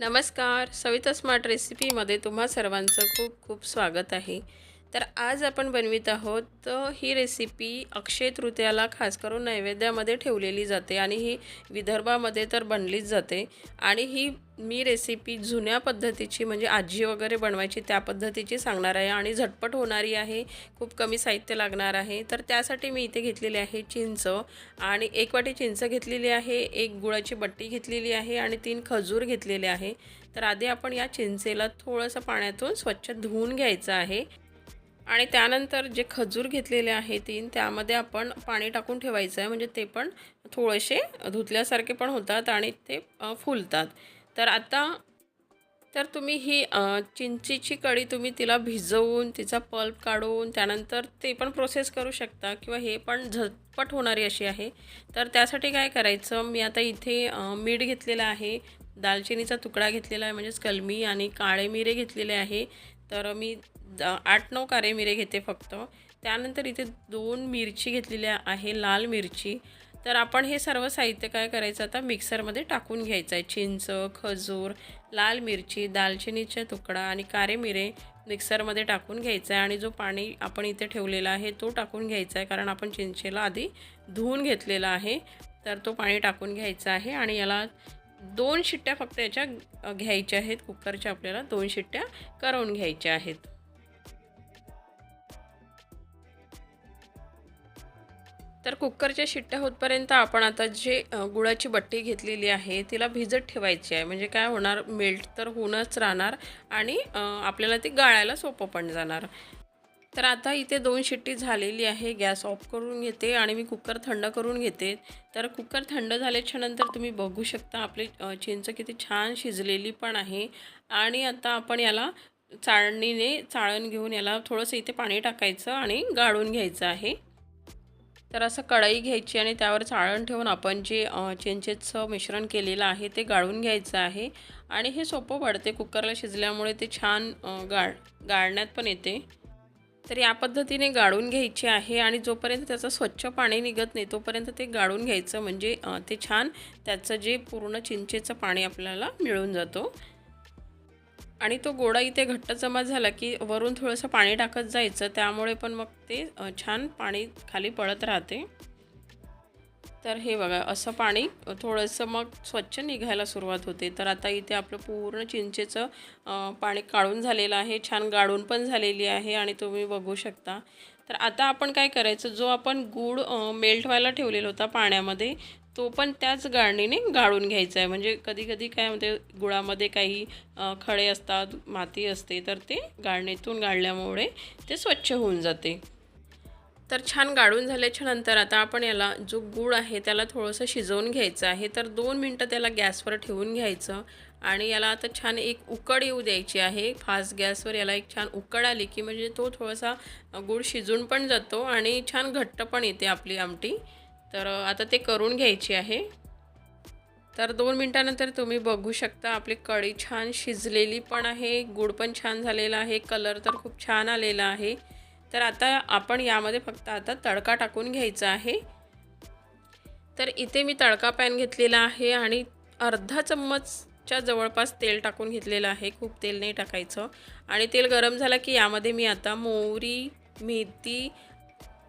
नमस्कार सविता स्मार्ट रेसिपीमध्ये तुम्हा सर्वांचं खूप खूप स्वागत आहे. तर आज आपण बनवित आहोत तर ही रेसिपी अक्षय तृतीयाला खास करून नैवेद्यामध्ये ठेवलेली जाते आणि ही विदर्भामध्ये तर बनलीच जाते. आणि ही मी रेसिपी जुन्या पद्धतीची म्हणजे आजी वगैरे बनवायची त्या पद्धतीची सांगणार आहे आणि झटपट होणारी आहे खूप कमी साहित्य लागणार आहे. तर त्यासाठी मी इथे घेतलेली आहे चिंच आणि एक वाटी चिंच घेतलेली आहे एक गुळाची बट्टी घेतलेली आहे आणि तीन खजूर घेतलेले आहे. तर आधी आपण या चिंचेला थोडंसं पाण्यातून स्वच्छ धुवून घ्यायचं आहे. आणि त्यानंतर जे खजूर घेतलेले आहे तीन त्यामध्ये आपण पाणी टाकून ठेवायचं आहे. म्हणजे ते पण थोडेसे धुतल्यासारखे पण होतात आणि ते फुलतात. तर आता तर तुम्ही ही चिंचीची चिंचेची कढी तुम्ही तिला भिजवून तिचा पल्प काढून त्यानंतर ते पण प्रोसेस करू शकता किंवा हे पण झटपट होणारी अशी आहे. तर त्यासाठी काय करायचं? मी आता इथे मीठ घेतलेलं आहे. दालचिनीचा तुकडा घेतलेला आहे. म्हणजेच कलमी आणि काळे मिरे घेतलेले आहे. तर मी आठ नऊ कारे मिरे घेते फक्त. त्यानंतर इथे दोन मिरची घेतलेल्या आहे लाल मिरची. तर आपण हे सर्व साहित्य काय करायचं आता? मिक्सरमध्ये टाकून घ्यायचं आहे. चिंच खजूर लाल मिरची दालचिनीचा तुकडा आणि कारे मिरे मिक्सरमध्ये टाकून घ्यायचं आहे. आणि जो पाणी आपण इथे ठेवलेला आहे तो टाकून घ्यायचा आहे. कारण आपण चिंचेला आधी धुवून घेतलेला आहे. तर तो पाणी टाकून घ्यायचा आहे. आणि याला दोन शिट्ट्या फक्त याच्या घ्यायच्या आहेत. कुकरच्या आपल्याला दोन शिट्ट्या करून घ्यायच्या आहेत. तर कुकरच्या शिट्ट्या होतपर्यंत आपण आता जे गुळाची बट्टी घेतलेली आहे तिला भिजत ठेवायची आहे. म्हणजे काय होणार मेल्ट तर होऊनच राहणार आणि आपल्याला ती गाळायला सोपं पण जाणार. तर आता इथे दोन शिट्टी झालेली आहे गॅस ऑफ करून घेते आणि मी कुकर थंड करून घेते. तर कुकर थंड झाल्याच्यानंतर तुम्ही बघू शकता आपली चिंच किती छान शिजलेली पण आहे. आणि आता आपण याला चाळणीने चाळण घेऊन याला थोडंसं इथे पाणी टाकायचं आणि गाळून घ्यायचं आहे. तर असं कढई घ्यायची आणि त्यावर चाळण ठेवून आपण जे चिंचेचं मिश्रण केलेलं आहे ते गाळून घ्यायचं आहे. आणि हे सोपं पडते कुकरला शिजल्यामुळे ते छान गाळ गाळण्यात पण येते. तर या पद्धतीने गाळून घ्यायचे आहे आणि जोपर्यंत त्याचं स्वच्छ पाणी निघत नाही तोपर्यंत ते गाळून घ्यायचं म्हणजे ते छान त्याचं जे पूर्ण चिंचेचं पाणी आपल्याला मिळून जातो. आणि तो गोडा इथे घट्ट जमा झाला की वरून थोडंसं पाणी टाकत जायचं त्यामुळे पण मग ते छान पाणी खाली पळत राहते. तर हे बघा असं पाणी थोडंसं मग स्वच्छ निघायला सुरुवात होते. तर आता इथे आपलं पूर्ण चिंचेचं पाणी काढून झालेलं आहे. छान गाळून पण झालेली आहे आणि तुम्ही बघू शकता. तर आता आपण काय करायचं? जो आपण गूळ मेल्ट व्हायला ठेवलेला होता पाण्यामध्ये तो पण त्याच गाळणीने गाळून घ्यायचा आहे. म्हणजे कधी कधी काय म्हणते गुळामध्ये काही खडे असतात माती असते तर ते गाळणीतून गाळल्यामुळे ते स्वच्छ होऊन जाते. तर छान गाळून झाल्याच्यानंतर आता आपण याला जो गूळ आहे त्याला थोडंसं शिजवून घ्यायचं आहे. तर दोन मिनटं त्याला गॅसवर ठेवून घ्यायचं. आणि याला आता छान एक उकड येऊ द्यायची आहे. फास्ट गॅसवर याला एक छान उकड आली की म्हणजे तो थोडासा गूळ शिजून पण जातो आणि छान घट्ट पण येते आपली आमटी. तर आता ते करून घ्यायची आहे. तर दोन मिनटानंतर तुम्ही बघू शकता आपली कढी छान शिजलेली पण आहे. गूळ पण छान झालेला आहे. कलर तर खूप छान आलेला आहे. तर आता आपण यामध्ये फक्त आता तडका टाकून घ्यायचा आहे. तर इथे मी तडका पॅन घेतलेला आहे आणि अर्धा चम्मचच्या जवळपास तेल टाकून घेतलेलं आहे. खूप तेल नाही टाकायचं. आणि तेल गरम झालं की यामध्ये मी आता मोहरी मेथी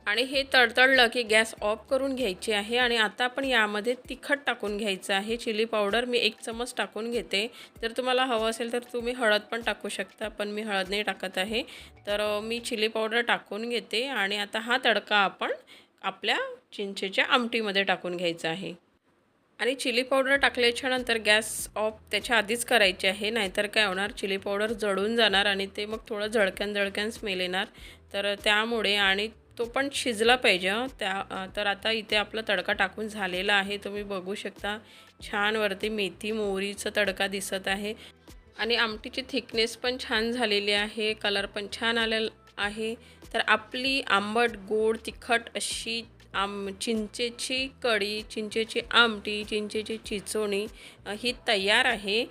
आणि हे तडतडलं की गॅस ऑफ करून घ्यायची आहे आणि आता आपण यामध्ये तिखट टाकून घ्यायचं आहे. चिली पावडर मी एक चमच टाकून घेते. जर तुम्हाला हवं असेल तर तुम्ही हळद पण टाकू शकता पण मी हळद नाही टाकत आहे. तर मी चिली पावडर टाकून घेते आणि आता हा तडका आपण आपल्या चिंचेच्या आमटीमध्ये टाकून घ्यायचा आहे. आणि चिली पावडर टाकल्याच्या नंतर गॅस ऑफ त्याच्या आधीच करायची आहे नाहीतर काय होणार? चिली पावडर जळून जाणार आणि ते मग थोडं झळक्यान झळक्यान स्मेल येणार. तर त्यामुळे आणि तो पण शिजला पाहिजे त्या तर आता इथे आपला तडका टाकून झालेला आहे. तुम्ही बघू शकता छान वरती मेथी मोहरीचा तडका दिसत आहे. आणि आमटीची थिकनेस पण छान झालेली आहे कलर पण छान आलेला आहे. तर आपली आंबट गोड तिखट अशी आम चिंचेची कढी चिंचेची आमटी चिंचेची चिचोणी ही तयार आहे.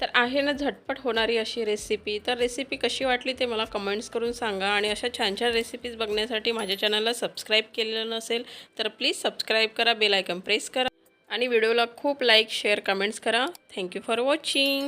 तर आहे ना झटपट होणारी अशी रेसिपी तर रेसिपी कशी वाटली ते मला कमेंट्स करून सांगा आणि अशा छान छान रेसिपीज बघण्यासाठी माझ्या चॅनलला सबस्क्राईब केलेलं नसेल तर प्लीज सबस्क्राईब करा बेलायकन प्रेस करा आणि व्हिडिओला खूप लाईक शेअर कमेंट्स करा. Thank you for watching